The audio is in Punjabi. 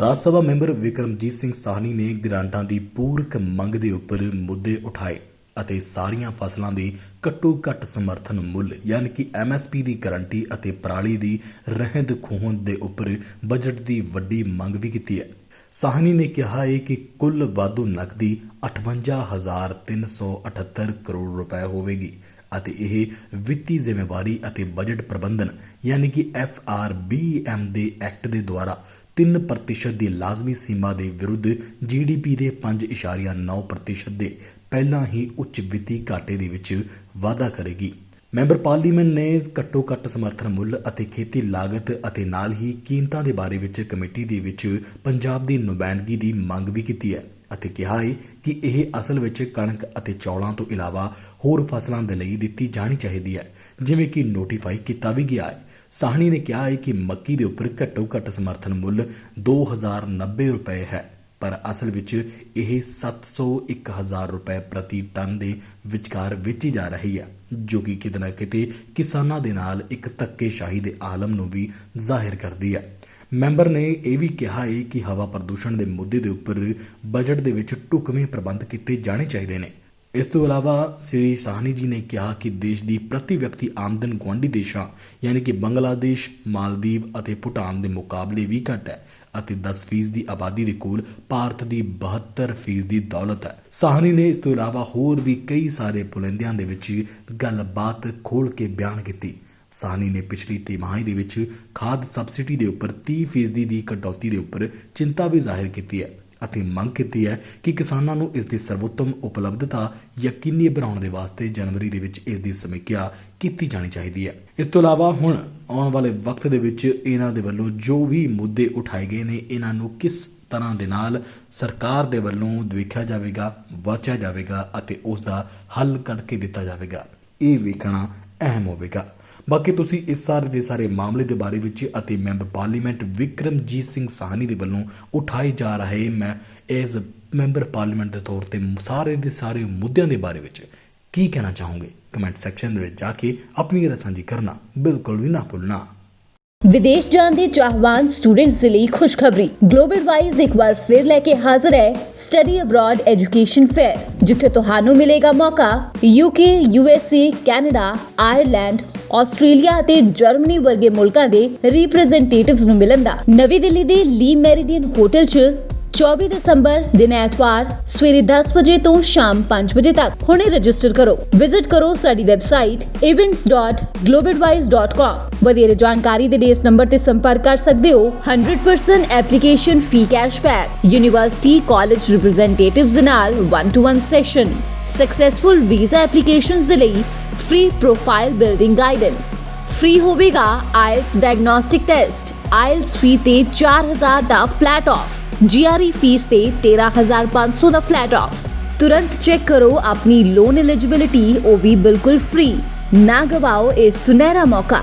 ਰਾਜ ਸਭਾ ਮੈਂਬਰ ਵਿਕਰਮਜੀਤ ਸਿੰਘ ਸਾਹਨੀ ਨੇ ਗ੍ਰਾਂਟਾਂ ਦੀ ਪੂਰਕ ਮੰਗ ਦੇ ਉੱਪਰ ਮੁੱਦੇ ਉਠਾਏ ਅਤੇ ਸਾਰੀਆਂ ਫਸਲਾਂ ਦੇ ਘੱਟੋ ਘੱਟ ਸਮਰਥਨ ਮੁੱਲ, ਯਾਨੀ ਕਿ ਐਮਐਸਪੀ ਦੀ ਗਾਰੰਟੀ ਅਤੇ ਪਰਾਲੀ ਦੀ ਰਹਿੰਦ ਖੂਹਣ ਦੇ ਉੱਪਰ ਬਜਟ ਦੀ ਵੱਡੀ ਮੰਗ ਵੀ ਕੀਤੀ ਹੈ। ਸਾਹਨੀ ਨੇ ਕਿਹਾ ਹੈ ਕਿ ਕੁੱਲ ਵਾਧੂ ਨਕਦੀ 58378 ਕਰੋੜ ਰੁਪਏ ਹੋਵੇਗੀ ਅਤੇ ਇਹ ਵਿੱਤੀ ਜ਼ਿੰਮੇਵਾਰੀ ਅਤੇ ਬਜਟ ਪ੍ਰਬੰਧਨ, ਯਾਨੀ ਕਿ ਐਫਆਰਬੀਐਮ ਦੇ ਐਕਟ ਦੇ ਦੁਆਰਾ 3% ਦੀ ਲਾਜ਼ਮੀ ਸੀਮਾ ਦੇ ਵਿਰੁੱਧ ਜੀਡੀਪੀ ਦੇ 5.9% ਦੇ ਪਹਿਲਾਂ ਹੀ ਉੱਚ ਵਿੱਤੀ ਘਾਟੇ ਦੇ ਵਿੱਚ ਵਾਧਾ ਕਰੇਗੀ। ਮੈਂਬਰ ਪਾਰਲੀਮੈਂਟ ਨੇ ਘੱਟੋ ਘੱਟ ਸਮਰਥਨ ਮੁੱਲ ਅਤੇ ਖੇਤੀ ਲਾਗਤ ਅਤੇ ਨਾਲ ਹੀ ਕੀਮਤਾਂ ਦੇ ਬਾਰੇ ਵਿੱਚ ਕਮੇਟੀ ਦੇ ਵਿੱਚ ਪੰਜਾਬ ਦੀ ਨੁਮਾਇੰਦਗੀ ਦੀ ਮੰਗ ਵੀ ਕੀਤੀ ਹੈ ਅਤੇ ਕਿਹਾ ਹੈ ਕਿ ਇਹ ਅਸਲ ਵਿੱਚ ਕਣਕ ਅਤੇ ਚੌਲਾਂ ਤੋਂ ਇਲਾਵਾ ਹੋਰ ਫਸਲਾਂ ਦੇ ਲਈ ਦਿੱਤੀ ਜਾਣੀ ਚਾਹੀਦੀ ਹੈ, ਜਿਵੇਂ ਕਿ ਨੋਟੀਫਾਈ ਕੀਤਾ ਵੀ ਗਿਆ ਹੈ। ਸਾਹਣੀ ਨੇ ਕਿਹਾ ਹੈ ਕਿ ਮੱਕੀ ਦੇ ਉੱਪਰ ਘੱਟੋ ਘੱਟ ਸਮਰਥਨ ਮੁੱਲ 2090 ਰੁਪਏ ਹੈ, ਪਰ ਅਸਲ ਵਿੱਚ ਇਹ 700 1000 ਰੁਪਏ ਪ੍ਰਤੀ ਟਨ ਦੇ ਵਿਚਕਾਰ ਵੇਚੀ ਜਾ ਰਹੀ ਹੈ, ਜੋ ਕਿ ਕਿਤੇ ਨਾ ਕਿਤੇ ਕਿਸਾਨਾਂ ਦੇ ਨਾਲ ਇੱਕ ਧੱਕੇਸ਼ਾਹੀ ਦੇ ਆਲਮ ਨੂੰ ਵੀ ਜ਼ਾਹਿਰ ਕਰਦੀ ਹੈ। ਮੈਂਬਰ ਨੇ ਇਹ ਵੀ ਕਿਹਾ ਹੈ ਕਿ ਹਵਾ ਪ੍ਰਦੂਸ਼ਣ ਦੇ ਮੁੱਦੇ ਦੇ ਉੱਪਰ ਬਜਟ ਦੇ ਵਿੱਚ ਢੁਕਵੇਂ ਪ੍ਰਬੰਧ ਕੀਤੇ ਜਾਣੇ ਚਾਹੀਦੇ ਨੇ। ਇਸ ਤੋਂ ਇਲਾਵਾ ਸ੍ਰੀ ਸਾਹਨੀ ਜੀ ਨੇ ਕਿਹਾ ਕਿ ਦੇਸ਼ ਦੀ ਪ੍ਰਤੀ ਵਿਅਕਤੀ ਆਮਦਨ ਗੁਆਂਢੀ ਦੇਸ਼ਾਂ, ਯਾਨੀ ਕਿ ਬੰਗਲਾਦੇਸ਼, ਮਾਲਦੀਵ ਅਤੇ ਭੂਟਾਨ ਦੇ ਮੁਕਾਬਲੇ ਵੀ ਘੱਟ ਹੈ ਅਤੇ 10% ਦੀ ਆਬਾਦੀ ਦੇ ਕੋਲ ਭਾਰਤ ਦੀ 72% ਦੀ ਦੌਲਤ ਹੈ। ਸਾਹਨੀ ਨੇ ਇਸ ਤੋਂ ਇਲਾਵਾ ਹੋਰ ਵੀ ਕਈ ਸਾਰੇ ਬੁਲੰਦੀਆਂ ਦੇ ਵਿੱਚ ਗੱਲਬਾਤ ਖੋਲ ਕੇ ਬਿਆਨ ਕੀਤੀ। ਸਾਹਨੀ ਨੇ ਪਿਛਲੀ ਤਿਮਾਹੀ ਦੇ ਵਿੱਚ ਖਾਦ ਸਬਸਿਡੀ ਦੇ ਉੱਪਰ 30% ਦੀ ਕਟੌਤੀ ਦੇ ਉੱਪਰ ਚਿੰਤਾ ਵੀ ਜ਼ਾਹਿਰ ਕੀਤੀ ਹੈ। ਅਤੇ ਮੰਗ ਕੀਤੀ ਹੈ ਕਿ ਕਿਸਾਨਾਂ ਨੂੰ ਇਸ ਦੀ ਸਰਵੋਤਮ ਉਪਲਬਧਤਾ ਯਕੀਨੀ ਬਣਾਉਣ ਦੇ ਵਾਸਤੇ ਜਨਵਰੀ ਦੇ ਵਿੱਚ ਇਸ ਦੀ ਸਮੀਖਿਆ ਕੀਤੀ ਜਾਣੀ ਚਾਹੀਦੀ ਹੈ। ਇਸ ਤੋਂ ਇਲਾਵਾ ਹੁਣ ਆਉਣ ਵਾਲੇ ਵਕਤ ਦੇ ਵਿੱਚ ਇਹਨਾਂ ਦੇ ਵੱਲੋਂ ਜੋ ਵੀ ਮੁੱਦੇ ਉਠਾਏ ਗਏ ਨੇ, ਇਹਨਾਂ ਨੂੰ ਕਿਸ ਤਰ੍ਹਾਂ ਦੇ ਨਾਲ ਸਰਕਾਰ ਦੇ ਵੱਲੋਂ ਦੇਖਿਆ ਜਾਵੇਗਾ, ਵਾਚਿਆ ਜਾਵੇਗਾ ਅਤੇ ਉਸ ਦਾ ਹੱਲ ਕੇ ਦਿੱਤਾ ਜਾਵੇਗਾ, ਇਹ ਵੇਖਣਾ ਅਹਿਮ ਹੋਵੇਗਾ। ਬਾਕੀ ਤੁਸੀਂ ਇਸ ਸਾਰੇ ਦੇ ਸਾਰੇ ਮਾਮਲੇ ਦੇ ਬਾਰੇ ਵਿੱਚ ਅਤੇ ਮੈਂਬਰ ਪਾਰਲੀਮੈਂਟ ਵਿਕਰਮਜੀਤ ਸਿੰਘ ਸਾਹਨੀ ਦੇ ਵੱਲੋਂ ਉਠਾਏ ਜਾ ਰਹੇ ਮੈਂ ਐਜ਼ ਮੈਂਬਰ ਪਾਰਲੀਮੈਂਟ ਦੇ ਤੌਰ ਤੇ ਸਾਰੇ ਦੇ ਸਾਰੇ ਮੁੱਦਿਆਂ ਦੇ ਬਾਰੇ ਵਿੱਚ ਕੀ ਕਹਿਣਾ ਚਾਹੋਗੇ? ਕਮੈਂਟ ਸੈਕਸ਼ਨ ਦੇ ਵਿੱਚ ਜਾ ਕੇ ਆਪਣੀ ਰਾਏ ਸਾਂਝੀ ਕਰਨਾ ਬਿਲਕੁਲ ਵੀ ਨਾ ਭੁੱਲਣਾ। ਵਿਦੇਸ਼ ਜਾਣ ਦੇ ਚਾਹਵਾਨ ਸਟੂਡੈਂਟਸ ਦੇ ਲਈ ਖੁਸ਼ਖਬਰੀ। ਗਲੋਬਲ ਵਾਈਜ਼ ਇੱਕ ਵਾਰ ਫਿਰ ਲੈ ਕੇ ਹਾਜ਼ਰ ਹੈ ਸਟੱਡੀ ਅਬਰਾਡ ਐਜੂਕੇਸ਼ਨ ਫੇਅਰ ਜਿੱਥੇ ਤੁਹਾਨੂੰ ਮਿਲੇਗਾ ਮੌਕਾ। UK USA Canada Ireland Australia ਅਤੇ ਜਰਮਨੀ ਵਰਗੇ ਮੁਲਕਾਂ ਦੇ ਰਿਪਰੈਜ਼ੈਂਟੇਟਿਵਸ ਨੂੰ ਮਿਲਣ ਦਾ। ਨਵੀਂ ਦਿੱਲੀ ਦੇ ਲੀ ਮੈਰੀਡੀਅਨ ਹੋਟਲ 'ਚ 24 ਦਸੰਬਰ ਦਿਨ ਐਤਵਾਰ ਸਵੇਰੇ 10 ਵਜੇ ਤੋਂ ਸ਼ਾਮ 5 ਵਜੇ ਤੱਕ ਹੁਣੇ ਰਜਿਸਟਰ ਕਰੋ। ਵਿਜ਼ਿਟ ਕਰੋ ਸਾਡੀ ਵੈਬਸਾਈਟ events.globalwise.com ਵਧੇਰੇ ਜਾਣਕਾਰੀ ਦੇ ਲਈ ਇਸ ਨੰਬਰ ਤੇ ਸੰਪਰਕ ਕਰ ਸਕਦੇ ਹੋ। 100% application fee cashback university college representatives ਦੇ ਨਾਲ 1 to 1 session successful visa applications ਦੇ ਲਈ free profile building guidance free ਹੋਵੇਗਾ IELTS diagnostic test IELTS free ਤੇ 4000 ਦਾ ਫਲੈਟ ਆਫ ਜੀਆਰਈ ਫੀਸ ਤੇ 13500 ਦਾ ਫਲੈਟ ਆਫ ਤੁਰੰਤ ਚੈੱਕ ਕਰੋ ਆਪਣੀ ਲੋਨ ਐਲੀਜੀਬਿਲਿਟੀ ਉਹ ਵੀ ਬਿਲਕੁਲ ਫ੍ਰੀ ਨਾ ਗਵਾਓ ਇਹ ਸੁਨਹਿਰਾ ਮੌਕਾ